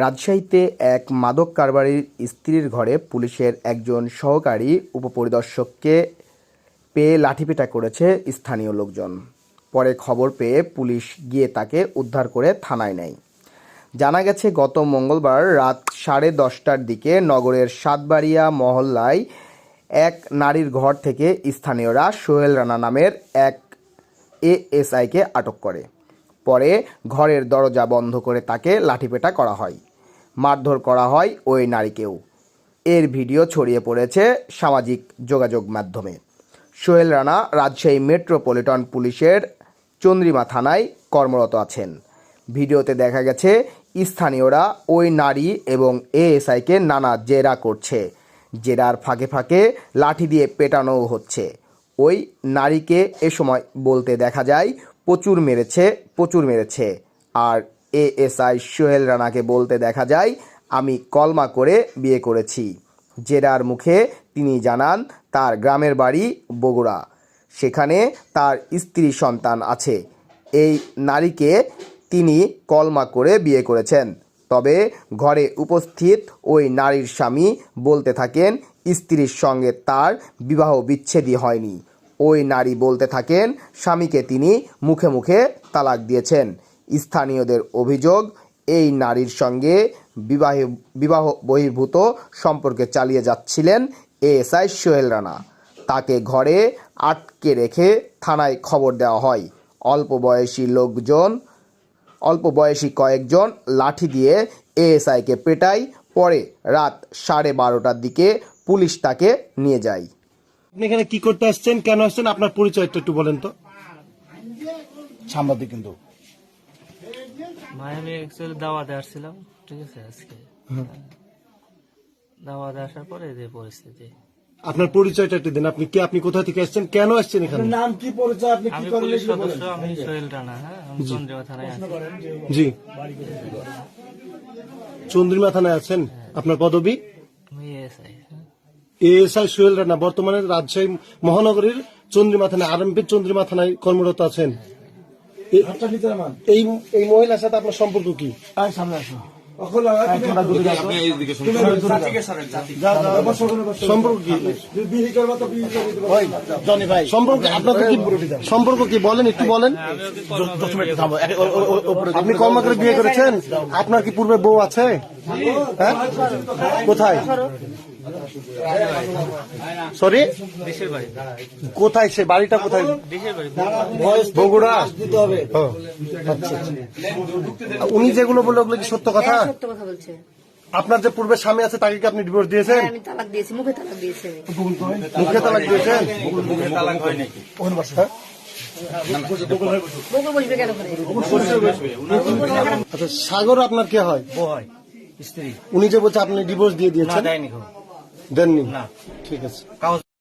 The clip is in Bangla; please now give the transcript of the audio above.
রাজশাহীতে এক মাদক কারবারির স্ত্রীর ঘরে পুলিশের একজন সহকারী উপপরিদর্শককে পেয়ে লাঠিপেটা করেছে স্থানীয় লোকজন। পরে খবর পেয়ে পুলিশ গিয়ে তাকে উদ্ধার করে থানায় নেয়। জানা গেছে, গত মঙ্গলবার রাত সাড়ে দশটার দিকে নগরের সাতবাড়িয়া মহল্লায় এক নারীর ঘর থেকে স্থানীয়রা সোহেল রানা নামের এক এএসআইকে আটক করে। পরে ঘরের দরজা বন্ধ করে তাকে লাঠিপেটা করা হয়। মারধর করা হয় ওই নারীকেও। এর ভিডিও ছড়িয়ে পড়েছে সামাজিক যোগাযোগ মাধ্যমে। সোহেল রানা রাজশাহী মেট্রোপলিটন পুলিশের চন্দ্রিমা থানায় কর্মরত আছেন। ভিডিওতে দেখা গেছে, স্থানীয়রা ওই নারী এবং এএসআইকে নানা জেরা করছে। জেরার ফাঁকে ফাঁকে লাঠি দিয়ে পেটানোও হচ্ছে। ওই নারীকে এ সময় বলতে দেখা যায়, প্রচুর মেরেছে প্রচুর মেরেছে। আর এএসআই সোহেল রানাকে বলতে দেখা যায়, আমি কলমা করে বিয়ে করেছি। জেরার মুখে তিনি জানান, তার গ্রামের বাড়ি বগুড়া। সেখানে তার স্ত্রী সন্তান আছে। এই নারীকে তিনি কলমা করে বিয়ে করেছেন। তবে ঘরে উপস্থিত ওই নারীর স্বামী বলতে থাকেন, স্ত্রীর সঙ্গে তার বিবাহ বিচ্ছেদই হয়নি। ওই নারী বলতে থাকেন, স্বামীকে তিনি মুখে মুখে তালাক দিয়েছেন। স্থানীয়দের অভিযোগ এই নারীর সঙ্গে বিবাহ বিবাহ বহির্ভূত সম্পর্কে চালিয়ে যাচ্ছিলেন এএসআই সোহেল রানা। তাকে ঘরে আটকে রেখে থানায় খবর দেওয়া হয়। অল্প বয়সী লোকজন অল্প বয়সী কয়েকজন লাঠি দিয়ে এএসআইকে পেটায় পরে রাত সাড়ে বারোটার দিকে পুলিশ তাকে নিয়ে যায়। আপনি এখানে কি করতে আসছেন? কেন আসছেন? আপনার পরিচয়টা একটু বলেন তো। সাংবাদিক কিন্তু। ভাই আমি অ্যাকচুয়ালি দাওয়াতে আসছিলাম ঠিক আছে আজকে। দাওয়াতে আসার পরে যে পরিস্থিতি। আপনার পরিচয়টা একটু দেন আপনি কে আপনি কোথা থেকে আসছেন কেন আসছেন এখানে? নাম কি পরিচয় আপনি কি করেন পুলিশ সদস্য আমি সোহেল রানা হ্যাঁ আমি চন্দ্রিমা থানায় আছি। জি। চন্দ্রিমা থানায় আছেন? আপনার পদবী? আমি এসআই এএসআই সোহেল রানা বর্তমানে রাজশাহী মহানগরীর চন্দ্রিমা থানায় আরএমপি চন্দ্রিমা থানায় কর্মরত আছেন। এই এই মহিলার সাথে আপনার সম্পর্ক কি? আয় সামনে আসো। বসো। ওখানে বসো সম্পর্ক কি বলেন একটু বলেন? আপনি কর্মকারে বিয়ে করেছেন? আপনার কি পূর্বে বউ আছে? হ্যাঁ? কোথায়? সরি কোথায় সে বাড়িটা কোথায়? বগুড়া? আচ্ছা, আচ্ছা। উনি যেগুলো বলল ওগুলো কি সত্য কথা? হ্যাঁ, সত্য কথা বলছে। আপনার যে পূর্বে স্বামী আছে তাকে কি আপনি ডিভোর্স দিয়েছেন? হ্যাঁ, আমি তালাক দিয়েছি মুখে তালাক দিয়েছি। মুখে তালাক দিয়েছেন? হ্যাঁ? আচ্ছা সাগর আপনার কে হয়? হয় স্ত্রী। উনি যে বলছে আপনি ডিভোর্স দিয়ে দিয়েছেন? দেননি। ঠিক আছে।